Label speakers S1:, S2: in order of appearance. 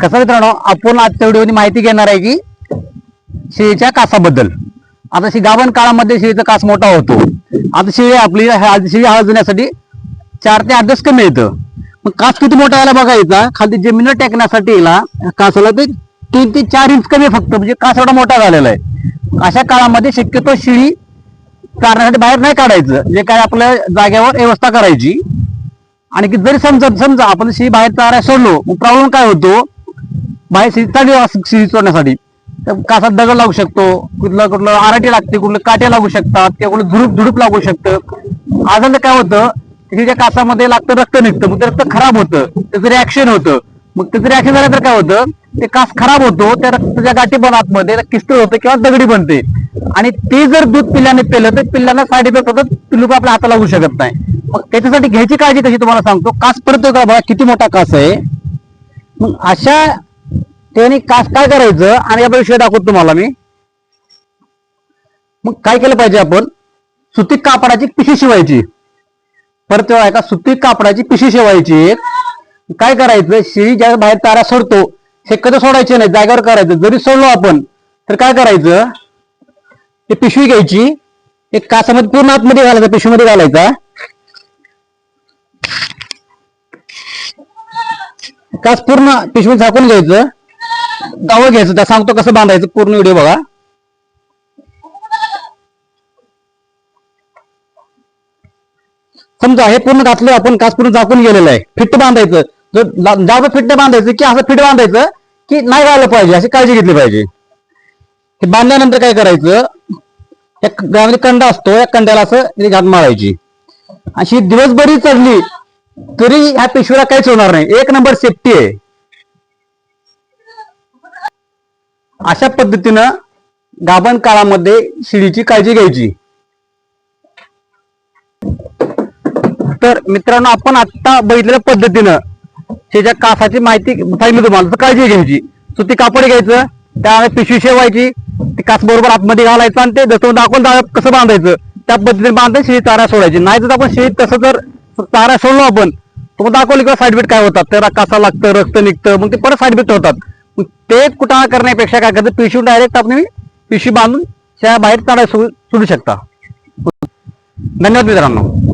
S1: कसं मित्रांनो आपण आजच्या व्हिडिओमध्ये माहिती घेणार आहे की शेळीच्या कासाबद्दल. आता शिगावन गाभण काळामध्ये शेळीचा कास मोठा होतो. आता शेळी आपली हळद- शेळी हळदण्यासाठी चार ते आठ दिवस कमी येतं. मग कास किती मोठा यायला बघायचा खाली जमिनीवर टेकण्यासाठी याला कासाला ते तीन ते चार इंच कमी फक्त म्हणजे कास एवढा मोठा झालेला आहे. अशा काळामध्ये शक्यतो शेळी चारण्यासाठी बाहेर नाही काढायचं जे काय आपल्या जागेवर व्यवस्था करायची. आणि की जरी समजा समजा आपण शेळी बाहेर चारायला सोडलो मग प्रॉब्लेम काय होतो? बाहेर शेळी चालली सोडण्यासाठी तर कासात दगड लागू शकतो कुठलं कुठलं आराटी लागते कुठलं काट्या लागू शकतात किंवा कुठलं झुडूप झुडूप लागू शकतं. आजार काय होतं तिच्या कासामध्ये लागतं रक्त निघतं मग ते रक्त खराब होतं त्याचं रिॲक्शन होतं. मग त्याचं रिॲक्शन झालं तर काय होतं ते कास खराब होतो त्या रक्ताच्या गाठी पण आतमध्ये किस्त होतं किंवा दगडी बनते. आणि ते जर दूध पिल्ल्याने पेलं तर पिल्लांना साईड इफेक्ट होतं पिल्लू आपल्या हाताला लागू शकत नाही. मग त्याच्यासाठी घ्यायची काळजी कशी तुम्हाला सांगतो? कास पडतो का बघा किती मोठा कास आहे. मग अशा त्याने कास काय करायचं? आणि आपला विषय दाखवतो तुम्हाला मी. मग काय केलं पाहिजे आपण? सुती कापडाची पिशी शिवायची. परत तेव्हा का सुती कापडाची पिशी शिवायची. काय करायचं? शिळी ज्या बाहेर तारा सोडतो हे कधी सोडायचे नाही जागेवर करायचं. जरी सोडलो आपण तर काय करायचं? ते पिशवी घ्यायची. एक कासामध्ये पूर्ण आतमध्ये घालायचा पिशवीमध्ये घालायचा. कास पूर्ण पिशवी झाकून घ्यायचं. गावं घ्यायचं त्या सांगतो कसं बांधायचं पूर्ण व्हिडिओ बघा. समजा हे पूर्ण घातलं आपण कास पूर्ण झाकून गेलेलं आहे. फिट्ट बांधायचं. जर ला- जास्त फिट्ट बांधायचं की असं फिट बांधायचं की नाही व्हायला पाहिजे अशी काळजी घेतली पाहिजे. हे बांधल्यानंतर काय करायचं? एक गावामध्ये कंडा असतो या कंड्याला असं घात मारायची. अशी दिवसभरी चढली तरी ह्या पिशवीला काहीच होणार नाही. एक नंबर सेफ्टी आहे. अशा पद्धतीनं गाभण काळामध्ये शिडीची काळजी घ्यायची. तर मित्रांनो आपण आता बघितलेल्या पद्धतीनं त्याच्या कासाची माहिती सांगितली तुम्हाला तर काळजी घ्यायची. सुती कापड घ्यायचं त्यामध्ये पिशवी शेवायची ती कास बरोबर आतमध्ये घालायचं आणि ते जसं दाखवून कसं बांधायचं त्या पद्धतीने बांधायचं शिडी तारा सोडायची. नाही तर आपण शिळीत तसं जर तारा सोडलो आपण तुम्हाला दाखवलं किंवा साईड इफेक्ट काय होतात त्याला कासा लागतं रक्त निघतं मग ते परत साईड इफेक्ट होतात. ते कुठं करण्यापेक्षा काय करतं पिशवी डायरेक्ट आपण पिशवी बांधून त्या बाहेर चारा सोडू शकता. धन्यवाद मित्रांनो.